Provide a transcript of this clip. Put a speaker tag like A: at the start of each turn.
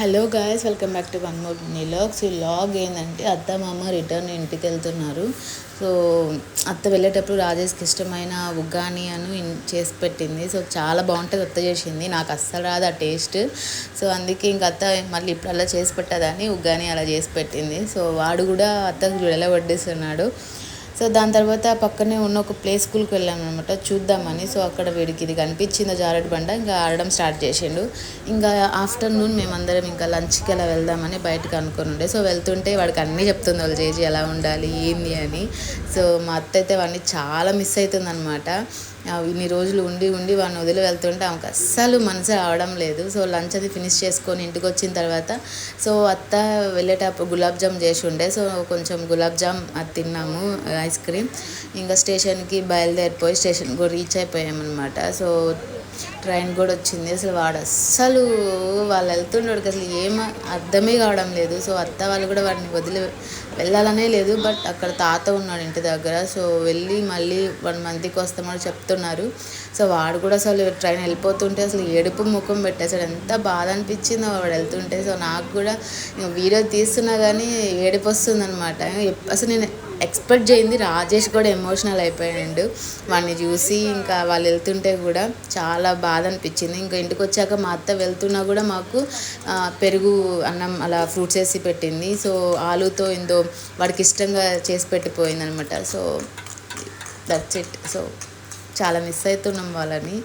A: Hello guys welcome back to one more vlogs. ఈ log ఏంటంటే అత్త మామ రిటర్న్ ఇంటికి వెళ్తున్నారు సో అత్త వెళ్ళేటప్పుడు రాజేష్కి ఇష్టమైన ఉగ్గాని అని చేసి పెట్టింది. సో చాలా బాగుంటుంది అత్త చేసింది. నాకు అస్సలు రాదు ఆ టేస్ట్. సో అందుకే ఇంక అత్త మళ్ళీ ఇప్పుడు అలా చేసి పెట్టదని ఉగ్గాని అలా చేసి పెట్టింది. సో వాడు కూడా అత్తకు ఎలా వడ్డిస్తున్నాడు. సో దాని తర్వాత పక్కనే ఉన్న ఒక ప్లే స్కూల్కి వెళ్ళాను అనమాట చూద్దామని. సో అక్కడ వీడికి ఇది కనిపించింది జారుడు బండ. ఇంకా ఆడడం స్టార్ట్ చేసిండు. ఇంకా ఆఫ్టర్నూన్ మేమందరం ఇంకా లంచ్కి అలా వెళ్దామని బయటకు అనుకుని ఉండే. సో వెళ్తుంటే వాడికి అన్నీ చెప్తుంది వాళ్ళు చేసి ఎలా ఉండాలి ఏంది అని. సో మా అత్త అయితే వాడిని చాలా మిస్ అవుతుంది అనమాట ఇన్ని రోజులు ఉండి ఉండి వాడిని వదిలి వెళ్తుంటే ఆమెకు అస్సలు మనసు రావడం లేదు. సో లంచ్ అది ఫినిష్ చేసుకొని ఇంటికి వచ్చిన తర్వాత సో అత్త వెళ్ళేటప్పుడు గులాబ్ జామ్ చేసి ఉండే. సో కొంచెం గులాబ్ జామ్ అది తిన్నాము ఐస్ క్రీమ్. ఇంకా స్టేషన్కి బయలుదేరిపోయి స్టేషన్ కూడా రీచ్ అయిపోయామన్నమాట. సో ట్రైన్ కూడా వచ్చింది. అసలు వాడు అస్సలు వాళ్ళు వెళ్తుండడు అసలు ఏం అర్థమే కావడం లేదు. సో అత్త వాళ్ళు కూడా వాడిని వదిలి వెళ్ళాలనే లేదు. బట్ అక్కడ తాత ఉన్నాడు ఇంటి దగ్గర. సో వెళ్ళి మళ్ళీ వన్ మంత్కి వస్తామని చెప్తున్నారు. సో వాడు కూడా అసలు ట్రైన్ వెళ్ళిపోతుంటే అసలు ఏడుపు ముఖం పెట్టేసాడు ఎంత బాధ అనిపించిందో వాడు వెళ్తుంటే. సో నాకు కూడా వీడియో తీస్తున్నా కానీ ఏడుపు వస్తుంది అనమాట అసలు నేను ఎక్స్పెక్ట్ చేయింది. రాజేష్ కూడా ఎమోషనల్ అయిపోయాడు. వాడిని చూసి ఇంకా వాళ్ళు వెళ్తుంటే కూడా చాలా బాధ అనిపించింది. ఇంకా ఇంటికి వచ్చాక మా అత్త వెళ్తున్నా కూడా మాకు పెరుగు అన్నం అలా ఫ్రూట్స్ వేసి పెట్టింది. సో ఆలుతో ఏందో వాడికి ఇష్టంగా చేసి పెట్టిపోయింది అనమాట సో దట్స్ ఇట్ సో చాలా మిస్ అవుతున్నాం వాళ్ళని.